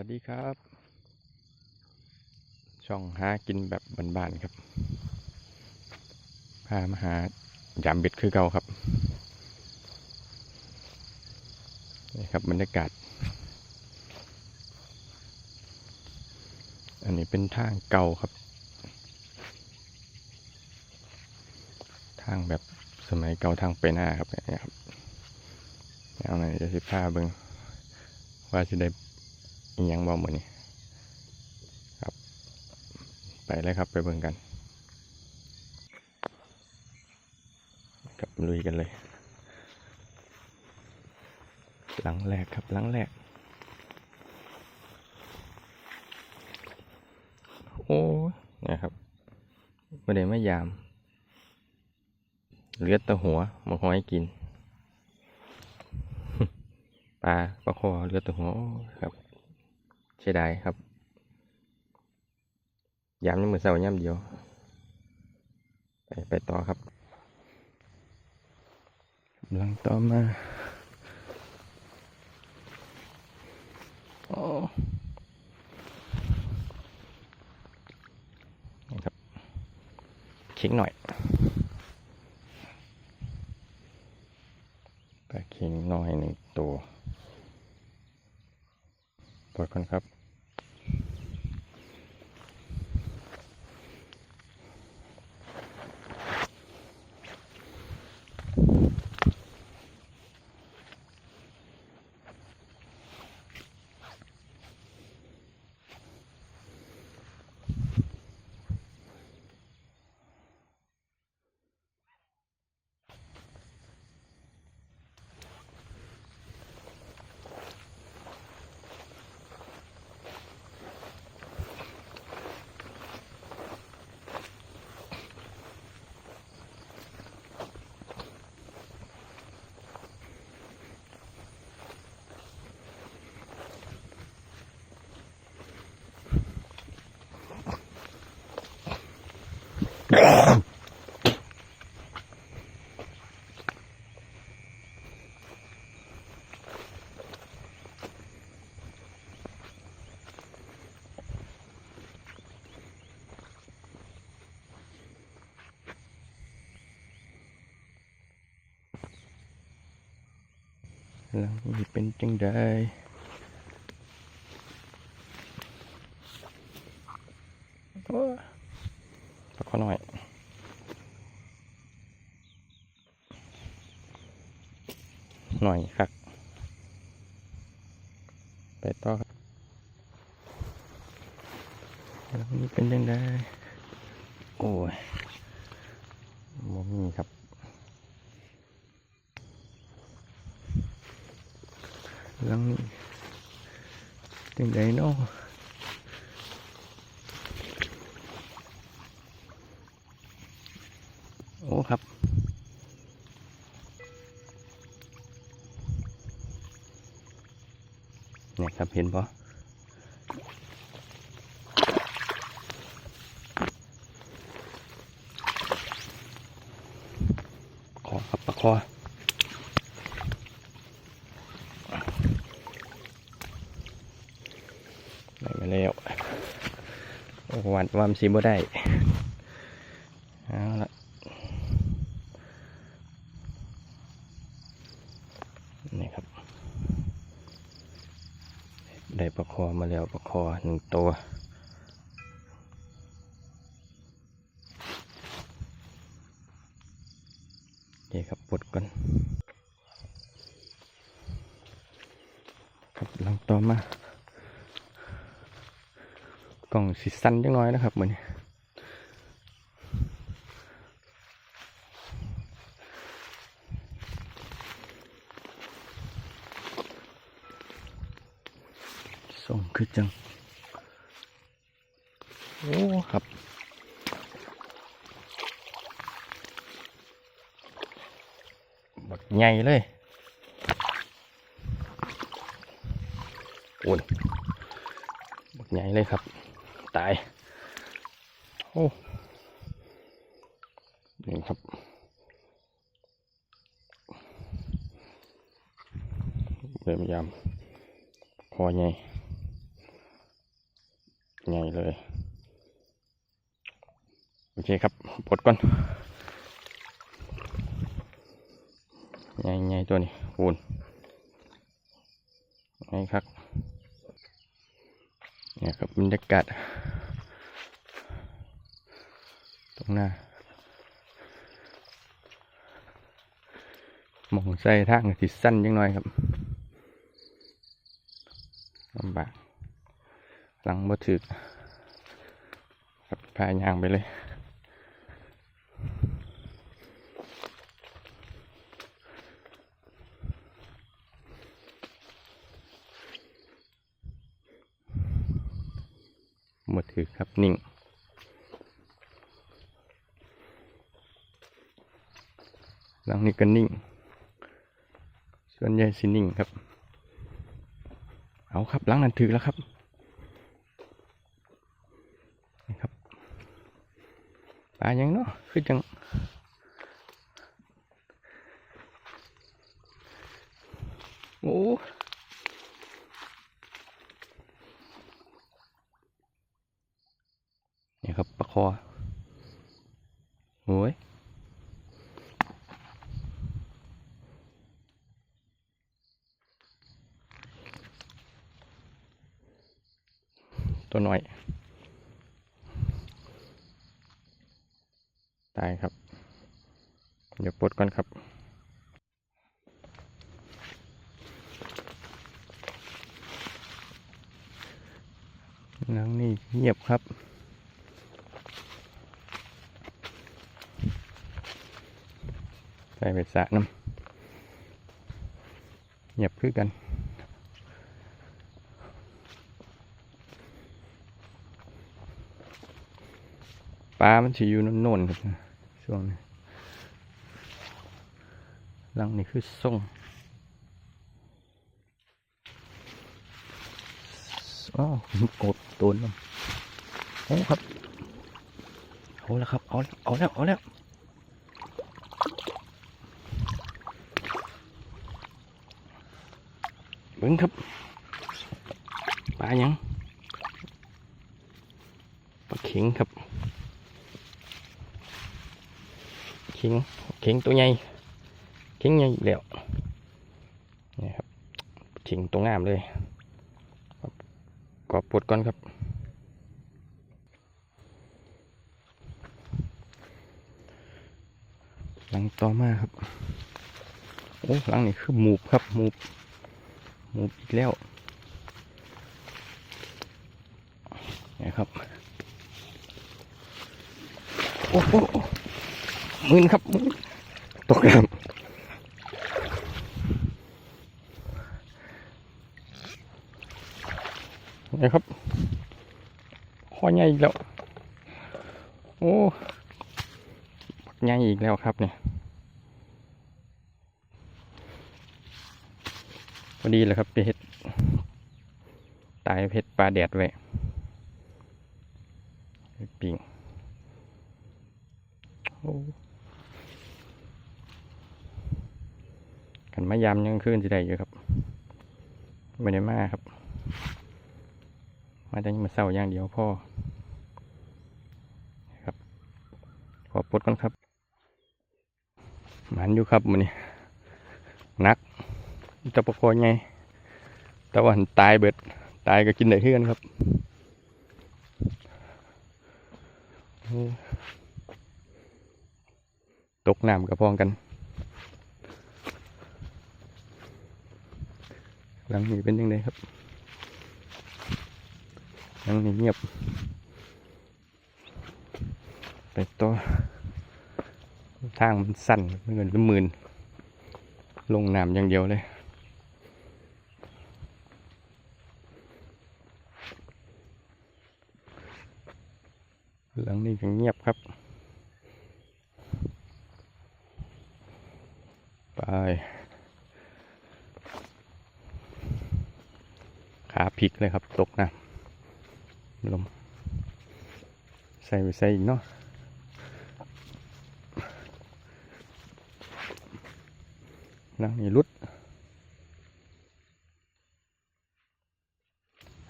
วัสดีครับ ช่องหากินแบบบ้านๆครับพามาหายามเบ็ดคือเก่าครับนี่ครับบรรยากาศ อันนี้เป็นทางเก่าครับ ทางแบบสมัยเก่าทางไปหน้าครับเนี่ยครับแนวไหนจะสิพาเบิงว่าจะได้ อิหยังบ่หมดนี่ครับ ไปเลยครับไปเบิ่งกันกับลุยกันเลย หลังแรกครับหลังแรก โอ้ยนี่ยครับไม่ได้ไม่ยามเลือดตะหัวมาหอยกินปลาปลาคอเลือดตะหัวครับ สียดายครับยามนี้มือเสาร์ย่ำเดียว ไปไปต่อครับกำลังต่อมาโอ้นี่ครับเช็คหน่อย ปลาเค็งน้อยหนึ่งตัวปล่อยก่อนครับ แล้วนี่เป็นจังได้โอ้ย ตะขอหน่อย หน่อยครับ ไปต่อครับแล้วนี่เป็นจังได้โอ้ยบ่มีครับหลังนี้จังไดเนาะโอ้ครับ เนี่ยครับเห็นปะขอครับปะคอได้มาแล้วโอ้วันวามซีบ่ได้ เอาละนี่ครับ ได้ประคอมาแล้วประ คอหนึ่งตัว เดี๋ยวครับปลดก่อนครับหลังต่อมากล่องสีสันจังน้อยนะครับเหมือน ส่งคือจัง โอ้ครับบักใหญ่เลยอุ่นบักใหญ่เลยครับ ตาย โอ้นี่ครับเริ่มยามคอใหญ่ ใหญ่เลย โอเคครับปลดก่อนใหญ่ใหญ่ตัวนี้วูนไงครับเนี่ยครับบรรยากาศตรงหน้ามองใส่ทางที่สั้นยังน้อยครับลำบากหลังบ่ถึก พายางไปเลย หมดถือครับนิ่งหลังนี้ก็นิ่ง ส่วนใหญ่สินิ่งครับ เอาครับหลังนั้นถือแล้วครับ นี่ครับ ปลายังเนาะคือจังโอ้นี่ครับปลาคอโอ้ยตัวน้อย ตายครับ เดี๋ยวปลดก่อนครับหลังนี่เงียบครับ ใส่ไปสะน้ำเงียบคือกันปลามันสิอยู่โน่นๆครับ ช่วงนี้หลังนี่คือส่งอ๋อกดตัวน้ำโอ้ครับเอาแล้วครับเอาเอาแล้วเอาแล้วเบิ้งครับปลายังปลาเข็งครับ เข็งเข็งตัวใหญ่เข็งใหญ่อีกแล้วนี่ครับเข็งตัวงามเลยครับกอบปวดก่อนครับหลังต่อมาครับโอ้หลังนี่คือหมูบครับหมูบหมูบอีกแล้วนี่ครับโอ้โห มืนครับตกน้ำนี่ครับข้อใหญ่อีกแล้ว โอ้บักใหญ่อีกแล้วครับเนี่ยพอดีเลยครับไปเห็ดตายเพชรปลาแดดไว้ปปิ่ง โอ้ กันมายามยังขึ้นสิได้อยู่ครับไม่ได้มาครับ มาแต่ยังมาเศร้าอย่างเดียวพ่อครับขอปลดก่อนครับหมันอยู่ครับมันนี่นักจะประคอไงแต่ว่าหันตายเบิดตายก็กินได้เพื่อนครับตกน้ำกับพองกัน หลังนี้เป็นยังไงครับหลังนี้เงียบ ไปต่อทางมันสั้นไม่เงินละหมื่นลงน้ำอย่างเดียวเลยหลังนี้ก็เงียบครับ เลยครับ ตกนะลมใส่ไปใส่อีกเนาะหลังนี่รุด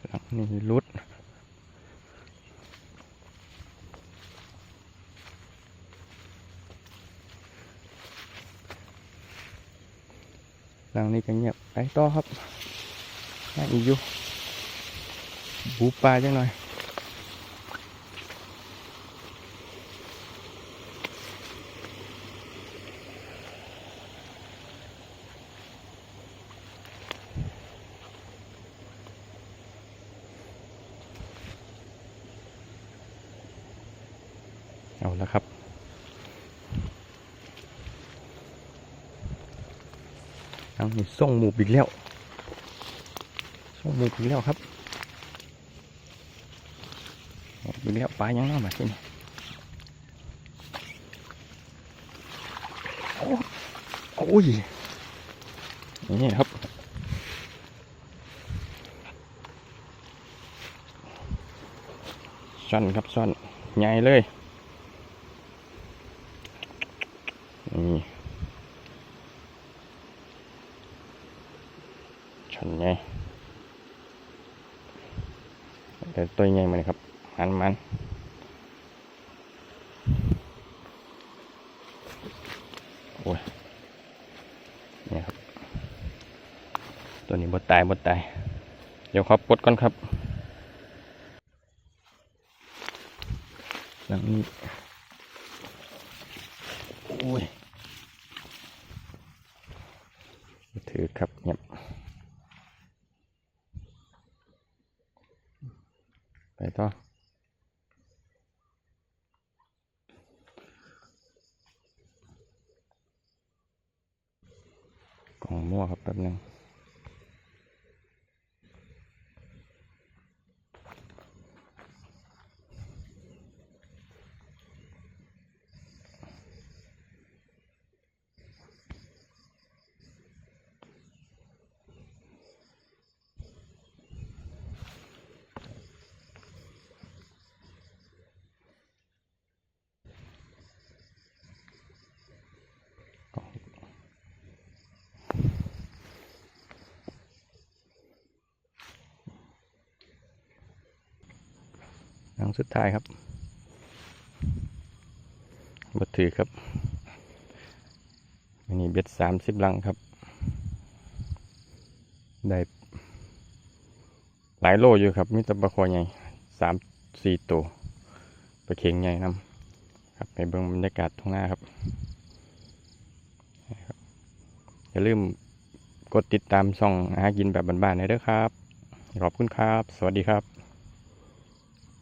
หลังนี่รุดหลังนี้ก็เงียบไปต่อครับอีกอยู่ บูปลาจังหน่อยเอาละครับทางนี้ส่งหมูอีกแล้วส่งหมูอีกแล้วครับหมูอีก แล้วปลายังน่ามาที่นี่โอ้โอ้ยนี่ครับซ่อนครับซ่อนใหญ่เลยนี่ชันไงแต่ตัวใหญ่มาเลยครับหันมันโอ้ยนี่ครับ ตัวนี้บดตายบดตาย เดี๋ยวครับปลดก่อนครับหลังนี้โอ้ยถือครับเงียบไปต่ออกล่องมั่วครับแป๊บนึง หลังสุดท้ายครับบดถือครับอันนี้เบ็ดสามสิบลังครับ ได้หลายโลอยู่ครับมีตะปลาคอใหญ่สามสี่ตัวปลาเข็งใหญ่นํครับไปเบิ่งบรรยากาศตรงหน้าครับ อย่าลืมกดติดตามช่องหากินแบบบ้านๆน่อยเด้อครับ ขอบคุณครับ สวัสดีครับ